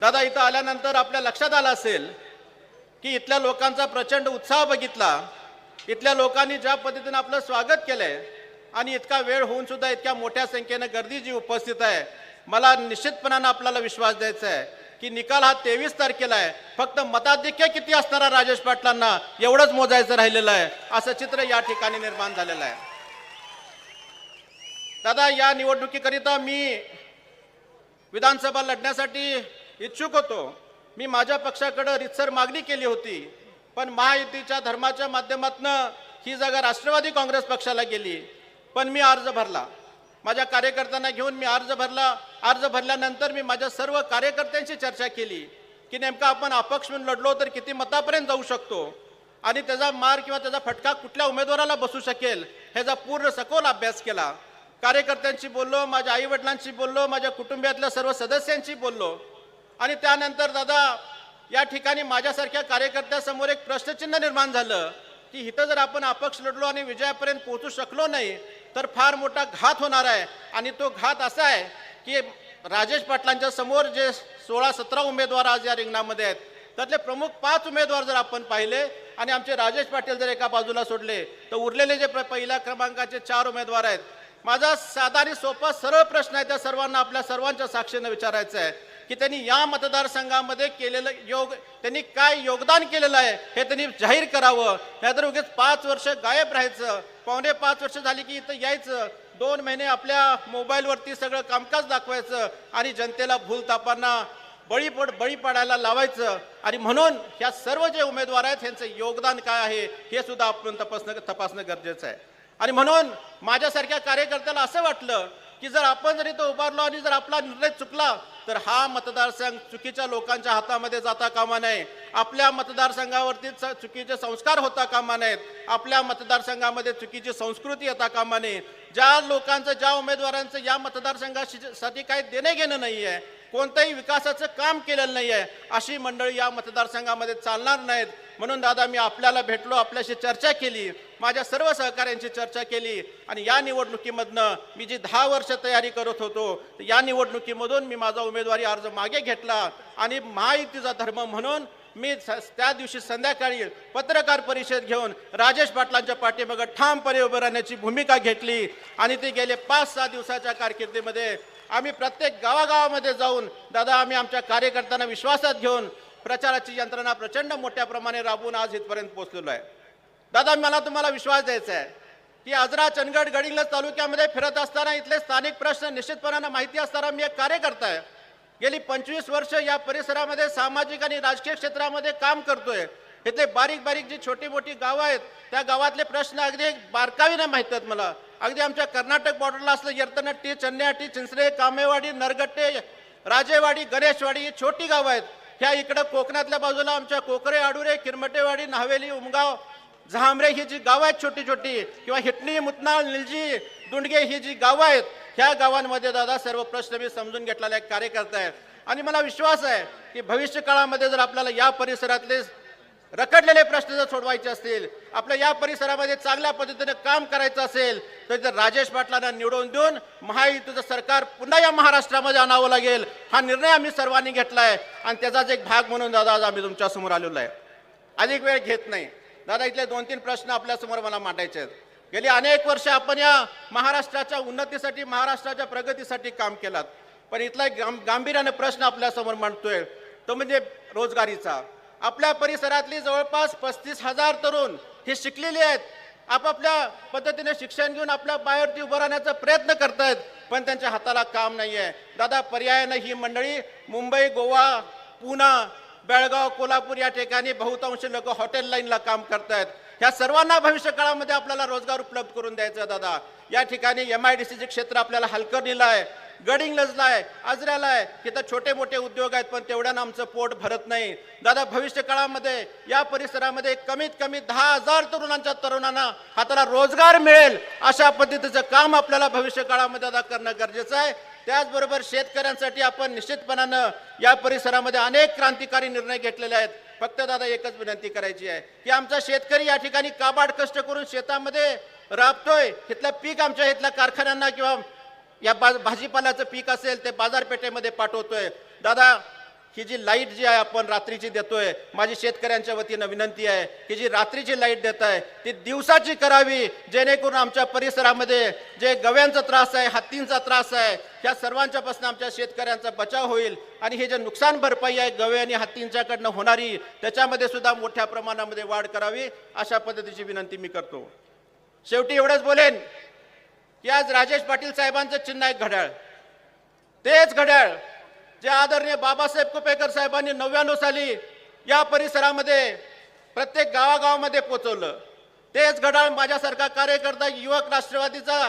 दादा इथं आल्यानंतर आपल्या लक्षात आलं असेल की इथल्या लोकांचा प्रचंड उत्साह बघितला. इथल्या लोकांनी ज्या पद्धतीनं आपलं स्वागत केलंय आणि इतका वेळ होऊन सुद्धा इतक्या मोठ्या संख्येनं गर्दी जी उपस्थित आहे. मला निश्चितपणानं आपल्याला विश्वास द्यायचा आहे की निकाल हा तेवीस तारखेला आहे. फक्त मताधिक्य किती असणारा राजेश पाटलांना? एवढंच मोजायचं राहिलेलं आहे. असं चित्र या ठिकाणी निर्माण झालेलं आहे. दादा या निवडणुकीकरिता मी विधानसभा लढण्यासाठी इच्छुक होतो. मी माझ्या पक्षाकडं रितसर मागणी केली होती पण महायुतीच्या धर्माच्या माध्यमातून ही जागा राष्ट्रवादी काँग्रेस पक्षाला गेली पण मी अर्ज भरला. माझ्या कार्यकर्त्यांना घेऊन मी अर्ज भरला. अर्ज भरल्यानंतर मी माझ्या सर्व कार्यकर्त्यांशी चर्चा केली की नेमका आपण अपक्ष म्हणून लढलो तर किती मतापर्यंत जाऊ शकतो? आणि त्याचा मार किंवा त्याचा फटका कुठल्या उमेदवाराला बसू शकेल ह्याचा पूर्ण सखोल अभ्यास केला. कार्यकर्त्यांशी बोललो माझ्या आईवडिलांशी बोललो माझ्या कुटुंबातल्या सर्व सदस्यांशी बोललो. आणि त्यानंतर दादा या ठिकाणी माझ्यासारख्या कार्यकर्त्यासमोर एक प्रश्नचिन्ह निर्माण झालं की इथं जर आपण अपक्ष लढलो आणि विजयापर्यंत पोहोचू शकलो नाही तर फार मोठा घात होणार आहे. आणि तो घात असा आहे की राजेश पाटलांच्या समोर जे सोळा सतरा उमेदवार आज या रिंगणामध्ये आहेत त्यातले प्रमुख पाच उमेदवार जर आपण पाहिले आणि आमचे राजेश पाटील जर एका बाजूला सोडले तर उरलेले जे प- पहिल्या क्रमांकाचे चार उमेदवार आहेत. माझा साधा आणि सोपा सरळ प्रश्न आहे त्या सर्वांना आपल्या सर्वांच्या साक्षीनं विचारायचं आहे. की त्यांनी या मतदारसंघामध्ये केलेलं योग त्यांनी काय योगदान केलेलं आहे हे त्यांनी जाहीर करावं. नाहीतर उगेच पाच वर्ष गायब राहायचं. पावणे पाच वर्ष झाली की इथं यायचं. दोन महिने आपल्या मोबाईलवरती सगळं कामकाज दाखवायचं आणि जनतेला भूल तापांना बळी पड बळी पडायला लावायचं. आणि म्हणून ह्या सर्व जे उमेदवार आहेत यांचं योगदान काय आहे हे सुद्धा आपण तपासणं तपासणं गरजेचं आहे. आणि म्हणून माझ्यासारख्या कार्यकर्त्याला असं वाटलं की जर आपण जर इथं उभारलो आणि जर आपला निर्णय चुकला तर हा मतदारसंघ चुकीच्या लोकांच्या हातामध्ये जाता कामा नये. आपल्या मतदारसंघावरती चुकीचे संस्कार होता कामा नयेत. आपल्या मतदारसंघामध्ये चुकीची संस्कृती येता कामा नये. ज्या लोकांचं ज्या उमेदवारांचं या मतदारसंघासाठी काही देणे घेणं नाही आहे कोणत्याही विकासाचं काम केलेलं नाही आहे अशी मंडळी या मतदारसंघामध्ये चालणार नाहीत. म्हणून दादा मी आपल्याला भेटलो आपल्याशी चर्चा केली माझ्या सर्व सहकाऱ्यांची चर्चा केली आणि या निवडणुकीमधनं मी जी दहा वर्ष तयारी करत होतो या निवडणुकीमधून मी माझा उमेदवारी अर्ज मागे घेतला आणि महायुतीचा धर्म म्हणून मी स- त्या दिवशी संध्याकाळी पत्रकार परिषद घेऊन राजेश पाटलांच्या पाठीमागं ठामपणे उभं राहण्याची भूमिका घेतली आणि ते गेले पाच सहा दिवसाच्या कारकिर्दीमध्ये आम्ही प्रत्येक गावागावामध्ये जाऊन दादा आम्ही आमच्या कार्यकर्त्यांना विश्वासात घेऊन प्रचाराची यंत्रणा प्रचंड मोठ्या प्रमाणे राबवून आज इथपर्यंत पोहोचलेलो आहे. दादा मला तुम्हाला विश्वास द्यायचा आहे की आजरा चंदगड गडिंग्लज तालुक्यामध्ये फिरत असताना इथले स्थानिक प्रश्न निश्चितपणानं माहिती असताना मी एक कार्यकर्ता आहे. गेली पंचवीस वर्ष या परिसरामध्ये सामाजिक आणि राजकीय क्षेत्रामध्ये काम करतोय. इथे बारीक बारीक जी छोटी मोठी गावं आहेत त्या गावातले प्रश्न अगदी बारकावीने माहीत आहेत मला. अगदी आमच्या कर्नाटक बॉर्डरला असलं यर्तनट्टी चन्याटी चिंचरे कामेवाडी नरगट्टे राजेवाडी गणेशवाडी ही छोटी गावं आहेत. ह्या इकडं कोकणातल्या बाजूला आमच्या कोकरे आडुरे किरमटेवाडी नावेली उमगाव झांबरे ही जी गावं आहेत छोटी छोटी किंवा हिटणी मुतनाळ निलजी दुंडगे ही जी गावं आहेत ह्या गावांमध्ये दादा सर्व प्रश्न मी समजून घेतलेला एक कार्यकर्ता आहे. आणि मला विश्वास आहे की भविष्य काळामध्ये जर आपल्याला या परिसरातले रखडलेले प्रश्न जर सोडवायचे असतील आपल्या या परिसरामध्ये चांगल्या पद्धतीने काम करायचं असेल तर जर राजेश पाटलांना निवडून देऊन महायुतीचं सरकार पुन्हा या महाराष्ट्रामध्ये आणावं लागेल हा निर्णय आम्ही सर्वांनी घेतला आहे आणि त्याचाच एक भाग म्हणून दादा आज आम्ही तुमच्यासमोर आलेलो आहे. अधिक वेळ घेत नाही. दादा इथले दोन तीन प्रश्न आपल्यासमोर मला मांडायचे आहेत. गेली अनेक वर्ष आपण या महाराष्ट्राच्या उन्नतीसाठी महाराष्ट्राच्या प्रगतीसाठी काम केलात. पण इथला एक गांभीर्याने प्रश्न आपल्यासमोर मांडतोय. तो म्हणजे रोजगारीचा. आपल्या परिसरातली जवळपास पस्तीस हजार तरुण हे शिकलेले आहेत. आपापल्या पद्धतीने शिक्षण घेऊन आपल्या पायावरती उभं राहण्याचा प्रयत्न करत आहेत पण त्यांच्या हाताला काम नाही आहे दादा पर्यायानं ही मंडळी. मुंबई गोवा पुणा बेळगाव कोल्हापूर या ठिकाणी बहुतांश लोक हॉटेल लाईनला काम करत आहेत ह्या सर्वांना भविष्य काळामध्ये आपल्याला रोजगार उपलब्ध करून द्यायचा दादा. या ठिकाणी एम आय डी सीचे क्षेत्र आपल्याला हलकं दिलं आहे गडिंग्लजला आहे आजऱ्याला आहे. इथं छोटे मोठे उद्योग आहेत पण तेवढ्यानं आमचं पोट भरत नाही. दादा भविष्य काळामध्ये या परिसरामध्ये कमीत कमी दहा हजार तरुणांच्या तरुणांना हाताला रोजगार मिळेल अशा पद्धतीचं काम आपल्याला भविष्य काळामध्ये दादा करणं गरजेचं आहे. त्याचबरोबर शेतकऱ्यांसाठी आपण निश्चितपणानं या परिसरामध्ये अनेक क्रांतिकारी निर्णय घेतलेले आहेत. फक्त दादा एकच विनंती करायची आहे की आमचा शेतकरी या ठिकाणी काबाड कष्ट करून शेतामध्ये राबतोय. इथलं पीक आमच्या इथल्या कारखान्यांना किंवा या बा भाजीपाल्याचं पीक असेल ते बाजारपेठेमध्ये पाठवतोय. दादा ही जी लाइट जी आहे आपण रात्रीची देतोय माझी शेतकऱ्यांच्या वतीनं विनंती आहे की जी रात्रीची लाइट देत आहे ती दिवसाची करावी जेणेकरून आमच्या परिसरामध्ये जे गव्यांचा त्रास आहे हत्तींचा त्रास आहे ह्या सर्वांच्यापासून आमच्या शेतकऱ्यांचा बचाव होईल. आणि हे जे नुकसान भरपाई आहे गवे आणि हत्तींच्याकडनं होणारी त्याच्यामध्ये सुद्धा मोठ्या प्रमाणामध्ये वाढ करावी अशा पद्धतीची विनंती मी करतो. शेवटी एवढंच बोलेन. की आज राजेश पाटील साहेबांचं चिन्ह आहे घड्याळ. तेच घड्याळ जे आदरणीय बाबासाहेब कुपेकर साहेबांनी नव्याण्णव साली या परिसरामध्ये प्रत्येक गावागावामध्ये पोचवलं. तेच घड्याळ माझ्यासारखा कार्यकर्ता युवक राष्ट्रवादीचा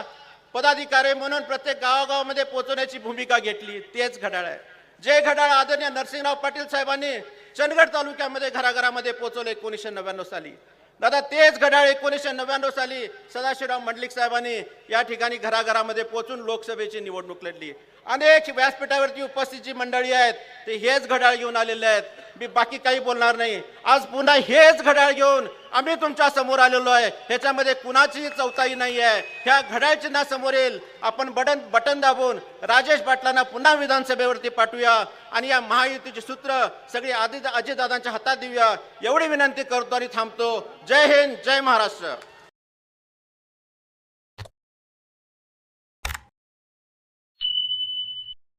पदाधिकारी म्हणून प्रत्येक गावागावामध्ये पोहोचवण्याची भूमिका घेतली. तेच घड्याळ आहे. जे घड्याळ आदरणीय नरसिंहराव पाटील साहेबांनी चंदगड तालुक्यामध्ये घराघरामध्ये पोहोचवलं एकोणीसशे नव्याण्णव साली. दादा तेच घड्याळ एकोणीसशे नव्याण्णव साली सदाशिवराव मंडलिक साहेबांनी या ठिकाणी घराघरामध्ये पोहोचून लोकसभेची निवडणूक लढली. अनेक व्यासपीठावरती उपस्थितची मंडळी आहेत ते हेच घड्याळ घेऊन आलेले आहेत. मी बाकी काही बोलणार नाही. आज पुन्हा हेच घड्याळ घेऊन आम्ही तुमच्यासमोर आलेलो आहे. ह्याच्यामध्ये कुणाचीही चौथाई नाही आहे. ह्या घड्याळ चिन्हासमोर येईल. आपण बटन बटन दाबून राजेश पाटलांना पुन्हा विधानसभेवरती पाठवूया आणि या महायुतीची सूत्र सगळी आदित अजितदादांच्या हातात देऊया. एवढी विनंती करतो आणि थांबतो. जय हिंद जय महाराष्ट्र.